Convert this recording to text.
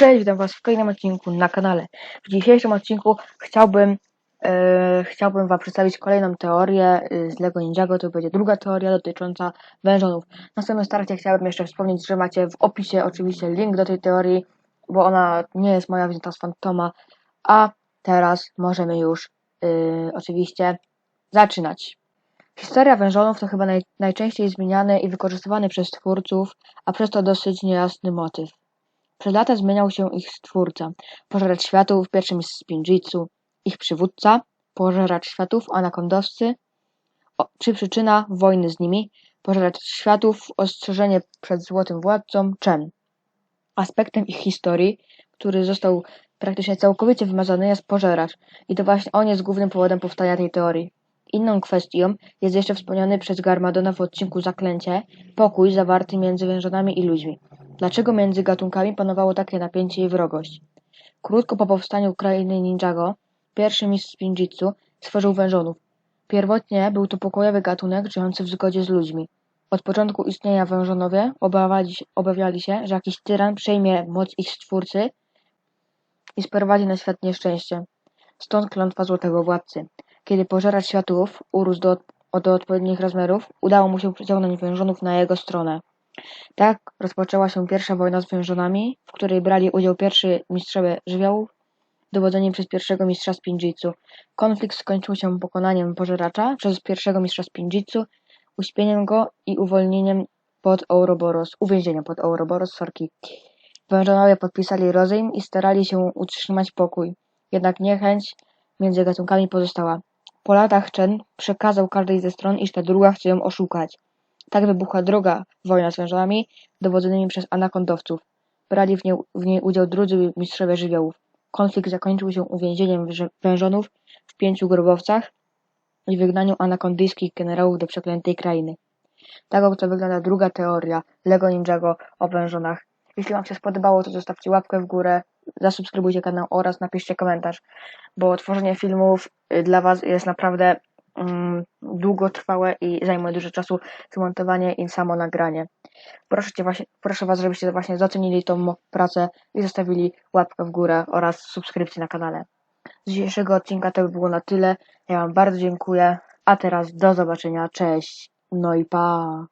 Cześć, witam Was w kolejnym odcinku na kanale. W dzisiejszym odcinku chciałbym, e, chciałbym Wam przedstawić kolejną teorię e, z Lego Ninjago. To będzie druga teoria dotycząca wężonów. Na samym starcie chciałbym jeszcze wspomnieć, że macie w opisie oczywiście link do tej teorii, bo ona nie jest moja wzięta z Fantoma. A teraz możemy już e, oczywiście zaczynać. Historia wężonów to chyba naj, najczęściej zmieniany i wykorzystywany przez twórców, a przez to dosyć niejasny motyw. Przez lata zmieniał się ich stwórca, pożeracz światów, pierwszy mistrz Spinjitzu, ich przywódca, pożeracz światów, anakondowcy, o, czy przyczyna wojny z nimi, pożeracz światów, ostrzeżenie przed złotym władcą, Chen. Aspektem ich historii, który został praktycznie całkowicie wymazany jest pożeracz i to właśnie on jest głównym powodem powstania tej teorii. Inną kwestią jest jeszcze wspomniany przez Garmadona w odcinku Zaklęcie pokój zawarty między wężonami i ludźmi. Dlaczego między gatunkami panowało takie napięcie i wrogość? Krótko po powstaniu krainy Ninjago, pierwszy mistrz Spinjitzu stworzył wężonów. Pierwotnie był to pokojowy gatunek żyjący w zgodzie z ludźmi. Od początku istnienia wężonowie obawiali, obawiali się, że jakiś tyran przejmie moc ich stwórcy i sprowadzi na świat nieszczęście. Stąd klątwa Złotego Władcy. Kiedy pożeracz światów urósł do, do odpowiednich rozmiarów, udało mu się przyciągnąć wężonów na jego stronę. Tak rozpoczęła się pierwsza wojna z wężonami, w której brali udział pierwszy mistrzowie żywiołów, dowodzeni przez pierwszego mistrza Spinjitzu. Konflikt skończył się pokonaniem pożeracza przez pierwszego mistrza Spinjitzu, uśpieniem go i uwolnieniem pod Ouroboros, uwięzieniem pod Ouroboros, sorki. Wężonowie podpisali rozejm i starali się utrzymać pokój. Jednak niechęć między gatunkami pozostała. Po latach Chen przekazał każdej ze stron, iż ta druga chce ją oszukać. Tak wybuchła druga wojna z wężami, dowodzonymi przez anakondowców. Brali w niej, w niej udział drudzy mistrzowie żywiołów. Konflikt zakończył się uwięzieniem wężonów w pięciu grobowcach i wygnaniu anakondyjskich generałów do przeklętej krainy. Tak oto wygląda druga teoria Lego Ninjago o wężonach. Jeśli Wam się spodobało, to zostawcie łapkę w górę, zasubskrybujcie kanał oraz napiszcie komentarz, bo tworzenie filmów y, dla Was jest naprawdę długotrwałe i zajmuje dużo czasu zmontowanie i samo nagranie. Proszę, cię właśnie, proszę Was, żebyście właśnie docenili tą pracę i zostawili łapkę w górę oraz subskrypcję na kanale. Z dzisiejszego odcinka to by było na tyle. Ja Wam bardzo dziękuję, a teraz do zobaczenia, cześć, no i pa!